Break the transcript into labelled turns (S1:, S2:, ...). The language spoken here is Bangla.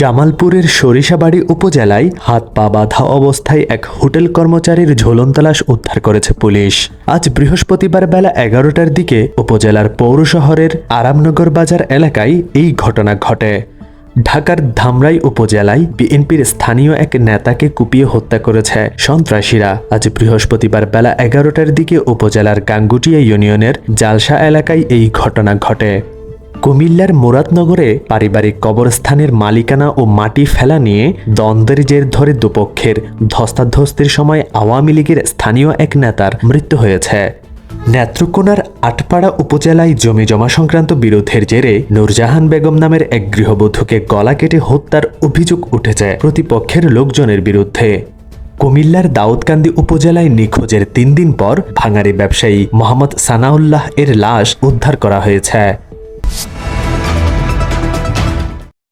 S1: জামালপুরের সরিষাবাড়ি উপজেলায় হাত পা বাঁধা অবস্থায় এক হোটেল কর্মচারীর ঝুলন্ত লাশ উদ্ধার করেছে পুলিশ। আজ বৃহস্পতিবার বেলা এগারোটার দিকে উপজেলার পৌর শহরের আরামনগর বাজার এলাকায় এই ঘটনা ঘটে। ঢাকার ধামরাই উপজেলায় বিএনপির স্থানীয় এক নেতাকে কুপিয়ে হত্যা করেছে সন্ত্রাসীরা। আজ বৃহস্পতিবার বেলা এগারোটার দিকে উপজেলার গাঙ্গুটিয়া ইউনিয়নের জালসা এলাকায় এই ঘটনা ঘটে। কুমিল্লার মুরাদনগরে পারিবারিক কবরস্থানের মালিকানা ও মাটি ফেলা নিয়ে দ্বন্দ্বের জের ধরে দুপক্ষের ধস্তাধস্তির সময় আওয়ামী লীগের স্থানীয় এক নেতার মৃত্যু হয়েছে। নেত্রকোনার আটপাড়া উপজেলায় জমি জমা সংক্রান্ত বিরোধের জেরে নূরজাহান বেগম নামের এক গৃহবধূকে গলা কেটে হত্যার অভিযোগ উঠেছে প্রতিপক্ষের লোকজনের বিরুদ্ধে। কুমিল্লার দাউদকান্দি উপজেলায় নিখোঁজের তিন দিন পর ভাঙারি ব্যবসায়ী মোহাম্মদ সানাউল্লাহ এর লাশ উদ্ধার করা হয়েছে।